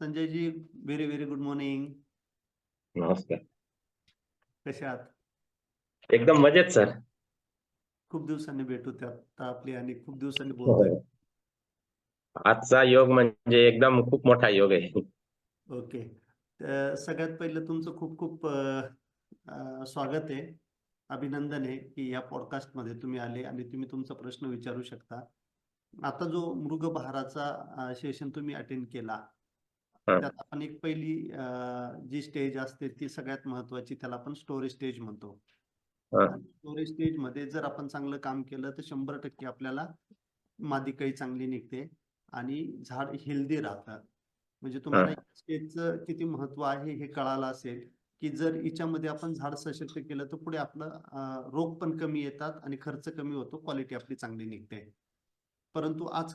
Sanjayji very very good morning नमस्कार कसे आहात? एकदम मजेत सर. खूप दिवसांनी भेटू त्यात आपली आणि खूप दिवसांनी हो. बोलतोय. आजचा योग म्हणजे एकदम खूप मोठा योग आहे. ओके. तर सगळ्यात पहिलं तुमचं खूप खूप अं, अं, स्वागत आहे अभिनंदन आहे की या पॉडकास्टमध्ये तुम्ही आले आणि तुम्ही तुमचा प्रश्न विचारू शकता. आता जो मृगबहाराचा सेशन तुम्ही अटेंड केला हा. त्यात आपण एक पहिली जी स्टेज असते ती सगळ्यात महत्वाची त्याला आपण स्टोरेज स्टेज म्हणतो. स्टोरेज स्टेजमध्ये जर आपण चांगलं काम केलं तर शंभर टक्के आपल्याला मादी काही चांगली निघते आणि झाड हेल्दी राहतं म्हणजे तुम्हाला स्टेजचं किती महत्त्व आहे हे कळालं असेल की जर हिच्यामध्ये आपण झाड सशक्त केलं तर पुढे आपलं रोग पण कमी येतात आणि खर्च कमी होतो क्वालिटी आपली चांगली निघते. परंतु आज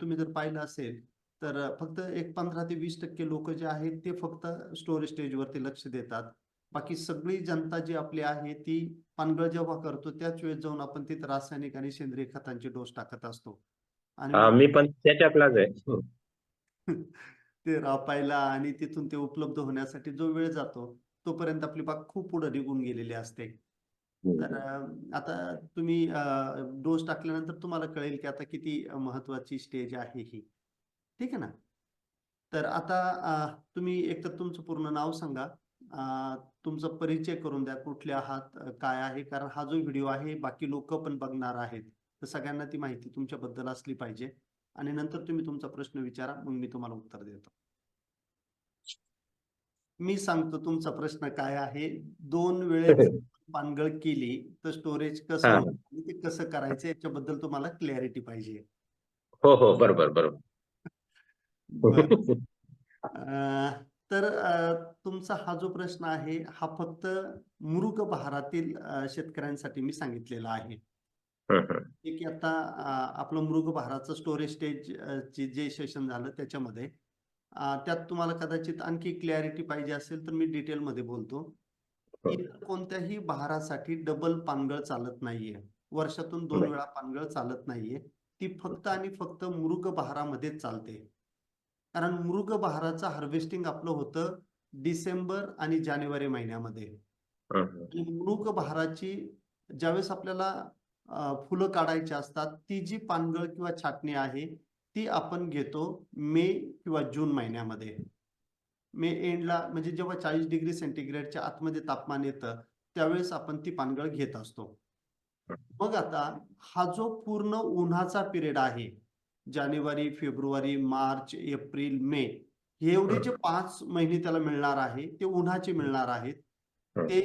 तुम्ही जर पाहिलं असेल तर फक्त एक पंधरा ते वीस टक्के लोक जे आहेत ते फक्त स्टोरेज स्टेजवरती लक्ष देतात. बाकी सगळी जनता जी आपली आहे ती पानगळ जेव्हा करतो त्याच वेळेस जाऊन आपण तिथे रासायनिक आणि सेंद्रिय खतांचे डोस टाकत असतो. आणि मी पण त्याच्यातलाच आहे. ते रापायला आणि तिथून ते उपलब्ध होण्यासाठी जो वेळ जातो तोपर्यंत आपली बाग खूप पुढे निघून गेलेली असते. तर आता तुम्ही डोस टाकल्यानंतर तुम्हाला कळेल की आता किती महत्वाची स्टेज आहे ही. ठीक आहे ना? तर आता तुम्ही एकतर तुमचं पूर्ण नाव सांगा. तुमचा परिचय करून द्या कुठले आहात काय आहे? कारण हा जो व्हिडिओ आहे बाकी लोक पण बघणार आहेत. तर सगळ्यांना ती माहिती तुमच्याबद्दल असली पाहिजे. आणि नंतर तुम्ही तुमचा प्रश्न विचारा मग मी तुम्हाला उत्तर देतो. मी सांगतो तुमचा प्रश्न काय आहे. दोन वेळेस पानगळ केली तर स्टोरेज कसं ते कसं करायचं याच्याबद्दल तुम्हाला क्लॅरिटी पाहिजे. हो हो. बरोबर बरोबर. बरं. अं, तर अं, तुमचा हा जो प्रश्न आहे हा फक्त मृग बहारातील अं, शेतकऱ्यांसाठी मी सांगितलेला आहे. हं, हं. जे की आता अं, आपलं मृग बहाराचं स्टोरेज स्टेज चे जे सेशन झालं त्याच्यामध्ये अं, त्यात तुम्हाला कदाचित आणखी क्लॅरिटी पाहिजे असेल तर मी डिटेल मध्ये बोलतो की कोणत्याही बहारासाठी डबल पानगळ चालत नाहीये. वर्षातून दोन. वेळा पानगळ चालत नाहीये. ती फक्त आणि फक्त मृग बहारामध्येच चालते. कारण मृग बहाराचं हार्वेस्टिंग आपलं होतं डिसेंबर आणि जानेवारी महिन्यामध्ये. मृग बहाराची ज्यावेळेस आपल्याला फुलं काढायची असतात ती जी पानगळ किंवा छाटणी आहे ती आपण घेतो मे किंवा जून महिन्यामध्ये. मे एंडला म्हणजे जेव्हा चाळीस डिग्री सेंटीग्रेडच्या आतमध्ये तापमान येतं त्यावेळेस आपण ती पानगळ घेत असतो. मग आता हा जो पूर्ण उन्हाचा पिरियड आहे जानेवारी फेब्रुवारी मार्च एप्रिल मे हे एवढे जे पाच महिने त्याला मिळणार आहे ते उन्हाचे मिळणार आहेत. ते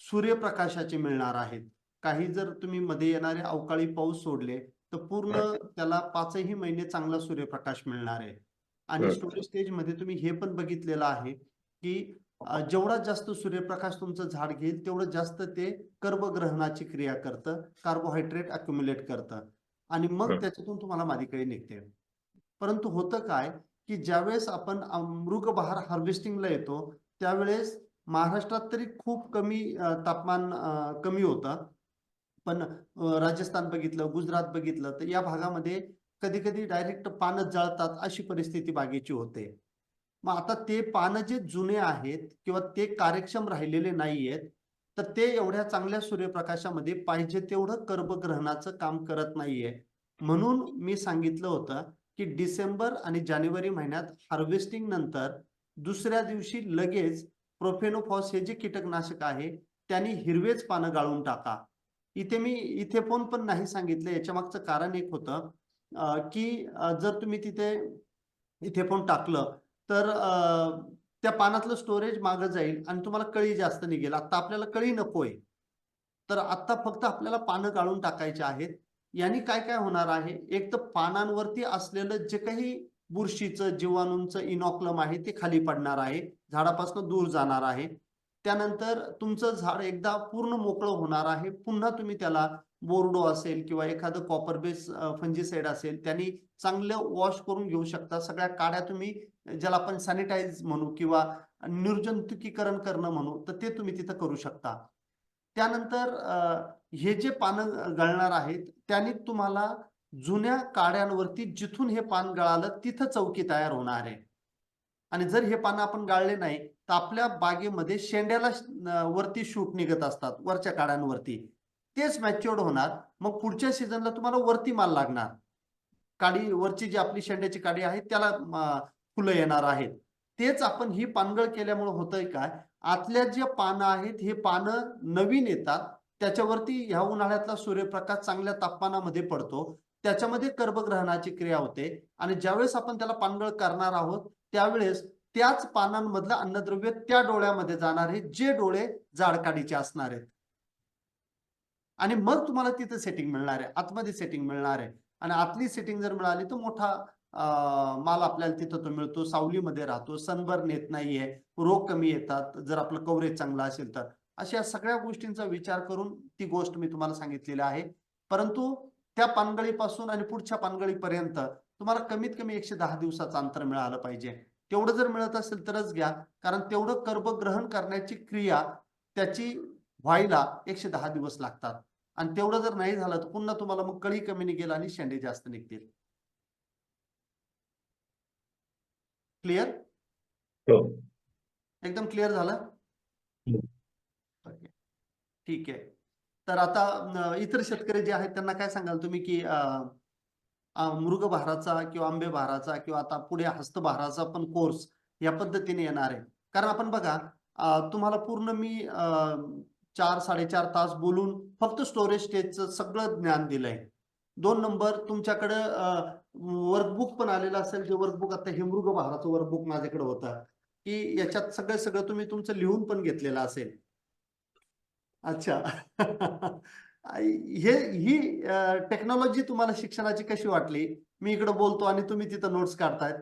सूर्यप्रकाशाचे मिळणार आहेत. काही जर तुम्ही मध्ये येणारे अवकाळी पाऊस सोडले तर पूर्ण त्याला पाचही महिने चांगला सूर्यप्रकाश मिळणार आहे. आणि. स्टोरेज स्टेजमध्ये तुम्ही हे पण बघितलेलं आहे की जेवढा जास्त सूर्यप्रकाश तुमचं झाड घेईल तेवढं जास्त ते कर्बग्रहणाची क्रिया करतं कार्बोहायड्रेट अक्युमुलेट करतं. आणि मग. त्याच्यातून तुम्हाला मादिकळी निघते. परंतु होतं काय की ज्यावेळेस आपण अं, मृगबहार हार्वेस्टिंगला येतो त्यावेळेस महाराष्ट्रात तरी खूप कमी तापमान कमी होतं. पण राजस्थान बघितलं गुजरात बघितलं तर या भागामध्ये कधी कधी डायरेक्ट पानं जळतात अशी परिस्थिती बागेची होते. मग आता ते पानं जे जुने आहेत किंवा ते कार्यक्षम राहिलेले नाहीयेत तर ते एवढ्या चांगल्या सूर्यप्रकाशामध्ये पाहिजे तेवढं कर्बग्रहणाचं काम करत नाहीये. म्हणून मी सांगितलं होतं की डिसेंबर आणि जानेवारी महिन्यात हार्वेस्टिंग नंतर दुसऱ्या दिवशी लगेच प्रोफेनोफॉस हे जे कीटकनाशक आहे त्यांनी हिरवेच पानं गाळून टाका. इथे मी इथे पण पण नाही सांगितलं याच्या मागचं कारण एक होतं की जर तुम्ही तिथे इथे पण टाकलं तर त्या पानातलं स्टोरेज मागं जाईल आणि तुम्हाला कळी जास्त निघेल. आता आपल्याला कळी नकोय. तर आता फक्त आपल्याला पानं काढून टाकायचे आहेत. यांनी काय काय होणार आहे? एक तर पानांवरती असलेलं जे काही बुरशीचं जीवाणूंचं इनॉक्लम आहे ते खाली पडणार आहे. झाडापासून दूर जाणार आहे. त्यानंतर तुमचं झाड एकदा पूर्ण मोकळं होणार आहे. पुन्हा तुम्ही त्याला बोर्डो असेल किंवा एखादं कॉपर बेस फंजीसाईड असेल त्यांनी चांगलं वॉश करून घेऊ शकता. सगळ्या काड्या तुम्ही ज्याला आपण सॅनिटाईज म्हणू किंवा निर्जंतुकीकरण करणं म्हणू तर ते तुम्ही तिथं करू शकता. त्यानंतर अं, हे जे पानं गळणार आहेत त्यांनी तुम्हाला जुन्या काड्यांवरती जिथून हे पान गळालं तिथं चौकी तयार होणार आहे. आणि जर हे पानं आपण गाळले नाही तर आपल्या बागेमध्ये शेंड्याला वरती शूट निघत असतात वरच्या काड्यांवरती. तेच मॅच्युअर्ड होणार. मग पुढच्या सीझनला तुम्हाला वरती माल लागणार. काडी वरची जी आपली शेंड्याची काडी आहे त्याला फुलं येणार आहेत. तेच आपण ही पानगळ केल्यामुळे होतंय काय? आतल्या जे पानं आहेत हे पानं नवीन येतात. त्याच्यावरती ह्या उन्हाळ्यातला सूर्यप्रकाश चांगल्या तापमानामध्ये पडतो. त्याच्यामध्ये कर्बग्रहणाची क्रिया होते. आणि ज्यावेळेस आपण त्याला पानगळ करणार आहोत त्यावेळेस त्याच पानांमधलं अन्नद्रव्य त्या डोळ्यामध्ये जाणार आहे जे डोळे जाडकाडीचे असणार आहेत. आणि मग तुम्हाला तिथं सेटिंग मिळणार आहे आतमध्ये सेटिंग मिळणार आहे. आणि आतली सेटिंग जर मिळाली तर मोठा माल आपल्याला तिथं तो मिळतो सावलीमध्ये राहतो सनबर्न येत नाहीये रोग कमी येतात जर आपलं कव्हरेज चांगलं असेल तर. अशा सगळ्या गोष्टींचा विचार करून ती गोष्ट मी तुम्हाला सांगितलेली आहे. परंतु त्या पानगळीपासून आणि पुढच्या पानगळीपर्यंत तुम्हाला कमीत कमी एकशे दहा दिवसाचं अंतर मिळालं पाहिजे. तेवढं जर मिळत असेल तरच घ्या कारण तेवढं कर्ब ग्रहण करण्याची क्रिया त्याची व्हायला एकशे दहा दिवस लागतात. आणि तेवढं जर नाही झालं तर पुन्हा तुम्हाला मग कळी कमी निघेल आणि शेंडे जास्त निघतील. क्लिअर हो. एकदम क्लिअर झालं. ओके. ठीक आहे. तर आता इतर शेतकरी जे आहेत त्यांना काय सांगाल तुम्ही की अं, मृगबहाराचा किंवा आंबेबहाराचा किंवा आता पुढे हस्तबहाराचा पण कोर्स या पद्धतीने येणार आहे. कारण आपण बघा तुम्हाला पूर्ण मी चार साडेचार तास बोलून फक्त स्टोरेज स्टेजचं सगळं ज्ञान दिलंय. दोन नंबर तुमच्याकडं वर्कबुक पण आलेलं असेल जे वर्कबुक आता हे मृगबहाराचं वर्कबुक माझ्याकडे होतं की याच्यात सगळं सगळं तुम्ही तुमचं लिहून पण घेतलेलं असेल. अच्छा. हे ही टेक्नॉलॉजी तुम्हाला शिक्षणाची कशी वाटली? मी इकडे बोलतो आणि तुम्ही तिथं नोट्स काढतायत.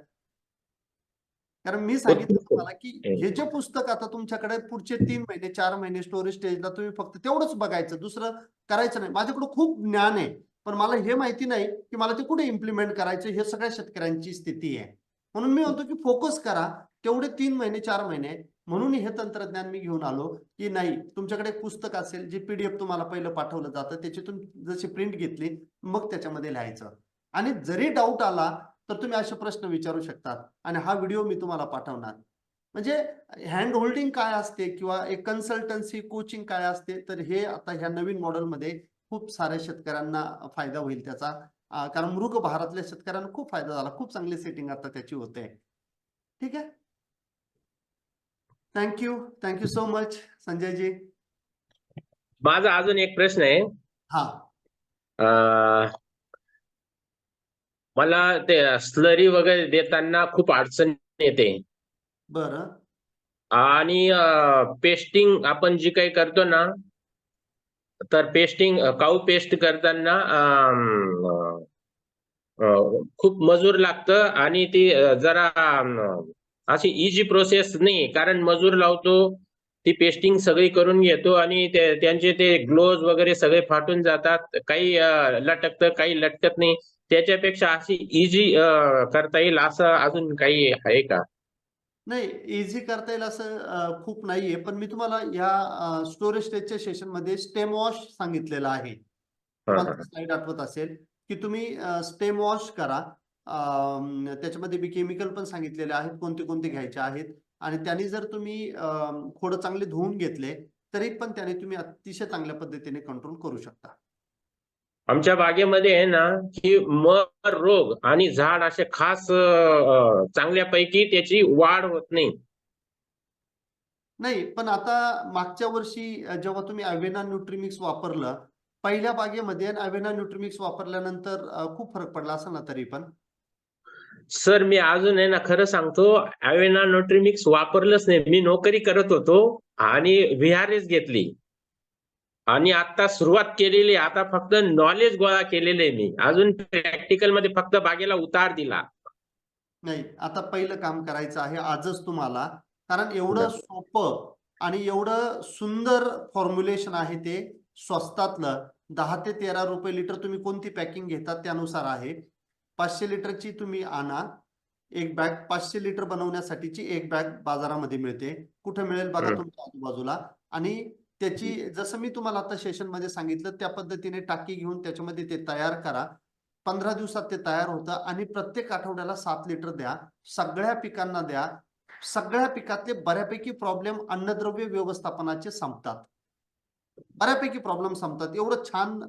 कारण मी सांगितलं. तुम्हाला की हे जे पुस्तक आता तुमच्याकडे पुढचे तीन महिने चार महिने स्टोरेज स्टेजला तुम्ही फक्त तेवढंच बघायचं दुसरं करायचं नाही. माझ्याकडे खूप ज्ञान आहे. पण मला हे माहिती नाही की मला ते कुठे इम्प्लिमेंट करायचं हे सगळ्या शेतकऱ्यांची स्थिती आहे. म्हणून मी म्हणतो की फोकस करा. तेवढे तीन महिने चार महिने. म्हणून हे तंत्रज्ञान मी घेऊन आलो की नाही तुमच्याकडे एक पुस्तक असेल जे पीडीएफ तुम्हाला पहिलं पाठवलं जातं त्याच्यातून जशी प्रिंट घेतली मग त्याच्यामध्ये लिहायचं. आणि जरी डाऊट आला तर तुम्ही असे प्रश्न विचारू शकतात. आणि हा व्हिडिओ मी तुम्हाला पाठवणार. म्हणजे हँड होल्डिंग काय असते किंवा एक कन्सल्टन्सी कोचिंग काय असते तर हे आता ह्या नवीन मॉडेलमध्ये खूप साऱ्या शेतकऱ्यांना फायदा होईल त्याचा. कारण मृग भारतातल्या शेतकऱ्यांना खूप फायदा झाला. खूप चांगली सेटिंग आता त्याची होते. ठीक आहे? Thank you thank you so much Sanjayji. माझा अजून एक प्रश्न आहे. हा. मला ते स्लरी वगैरे देताना खूप अडचण येते. बरं. आणि पेस्टिंग आपण जी काही करतो ना तर पेस्टिंग काऊ पेस्ट करताना खूप मजूर लागतं आणि ती जरा अशी इजी प्रोसेस नाही. कारण मजूर लावतो ती पेस्टिंग सगळी करून घेतो आणि ते त्यांचे ते ग्लोव्ह वगैरे सगळे फाटून जातात. काही लटकतं काही लटकत नाही. त्याच्यापेक्षा अशी इजी करता येईल असं अजून काही आहे का? नाही इझी करता येईल असं खूप नाहीये. पण मी तुम्हाला या स्टोरेज स्टेजच्या सेशनमध्ये स्टेम वॉश सांगितलेलं आहे. स्लाइड आठवत असेल की तुम्ही स्टेम वॉश करा. त्याच्यामध्ये मी केमिकल पण सांगितलेले आहेत कोणते कोणते घ्यायचे आहेत. आणि त्यांनी जर तुम्ही खोडं चांगले धुवून घेतले तरी पण त्याने तुम्ही अतिशय चांगल्या पद्धतीने कंट्रोल करू शकता. आमच्या बागेमध्ये आहे ना की मर रोग आणि झाड असे खास चांगल्यापैकी त्याची वाढ होत नाही. नाही पण आता मागच्या वर्षी जेव्हा तुम्ही अवेना न्यूट्रीमिक्स वापरलं पहिल्या बागेमध्ये अवेना न्यूट्रीमिक्स वापरल्यानंतर खूप फरक पडला असेल ना तरी पण? सर मी अजून आहे ना खरं सांगतो अवेना न्यूट्रिमिक्स वापरलंच नाही. मी नोकरी करत होतो आणि व्हीआरएस घेतली. आणि आता सुरुवात केलेली. आता फक्त नॉलेज गोळा केलेलं मी. अजून प्रॅक्टिकलमध्ये फक्त बागेला उतार दिला. नाही आता पहिलं काम करायचं आहे आजच तुम्हाला. कारण एवढं. सोपं आणि एवढं सुंदर फॉर्म्युलेशन आहे ते स्वस्तातलं. दहा ते तेरा रुपये लिटर तुम्ही कोणती पॅकिंग घेतात त्यानुसार आहे. पाचशे लिटरची तुम्ही आणा. एक बॅग पाचशे लिटर बनवण्यासाठीची एक बॅग बाजारामध्ये मिळते. कुठे मिळेल बघा. तुमच्या आजूबाजूला. आणि त्याची जसं मी तुम्हाला आता सेशनमध्ये सांगितलं त्या पद्धतीने टाकी घेऊन त्याच्यामध्ये ते तयार करा. पंधरा दिवसात ते तयार होतं आणि प्रत्येक आठवड्याला सात लिटर द्या. सगळ्या पिकांना द्या. सगळ्या पिकातले बऱ्यापैकी प्रॉब्लेम अन्नद्रव्य व्यवस्थापनाचे संपतात. बऱ्यापैकी प्रॉब्लेम संपतात. एवढं छान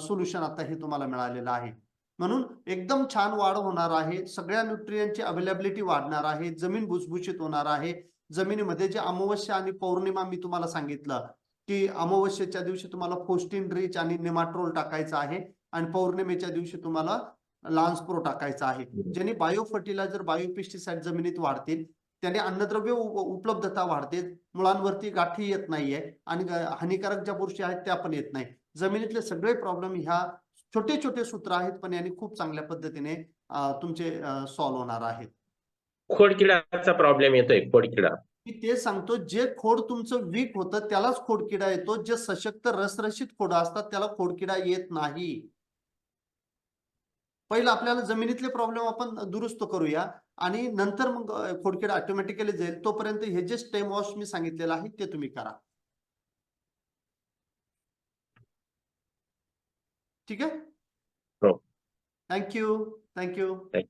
सोल्युशन आता हे तुम्हाला मिळालेलं आहे. म्हणून एकदम छान वाढ होणार आहे. सगळ्या न्यूट्रियनची अवेलेबिलिटी वाढणार आहे. जमीन भुसभुशीत होणार आहे. जमिनीमध्ये जे अमावस्या आणि पौर्णिमा मी तुम्हाला सांगितलं की अमावस्येच्या दिवशी तुम्हाला फोस्टिन रिच आणि निमाट्रोल टाकायचं आहे आणि पौर्णिमेच्या दिवशी तुम्हाला लान्सप्रो टाकायचं आहे. ज्याने बायो फर्टिलायझर बायो पेस्टिसाइड जमिनीत वाढतील त्याने अन्नद्रव्य उप- उपलब्धता वाढते मुळांवरती गाठी येत नाहीये आणि हानिकारक ज्या गोष्टी आहेत त्या पण येत नाही. जमिनीतले सगळे प्रॉब्लेम ह्या छोटे छोटे सूत्र आहेत पण यांनी खूप चांगल्या पद्धतीने तुमचे सॉल्व्ह होणार आहेत. खोडकिडाचा प्रॉब्लेम येतोय खोडकिडा. मी ते सांगतो जे खोड तुमचं वीक होतं त्यालाच खोडकिडा येतो. जे सशक्त रसरशीत खोड असतात त्याला खोडकिडा येत नाही. पहिलं आपल्याला जमिनीतले प्रॉब्लेम आपण दुरुस्त करूया आणि नंतर मग खोडकिडा ऑटोमॅटिकली जाईल. तोपर्यंत हे जे स्टेम वॉश मी सांगितलेलं आहे ते तुम्ही करा. ठीक आहे? हो. Thank you thank you Thank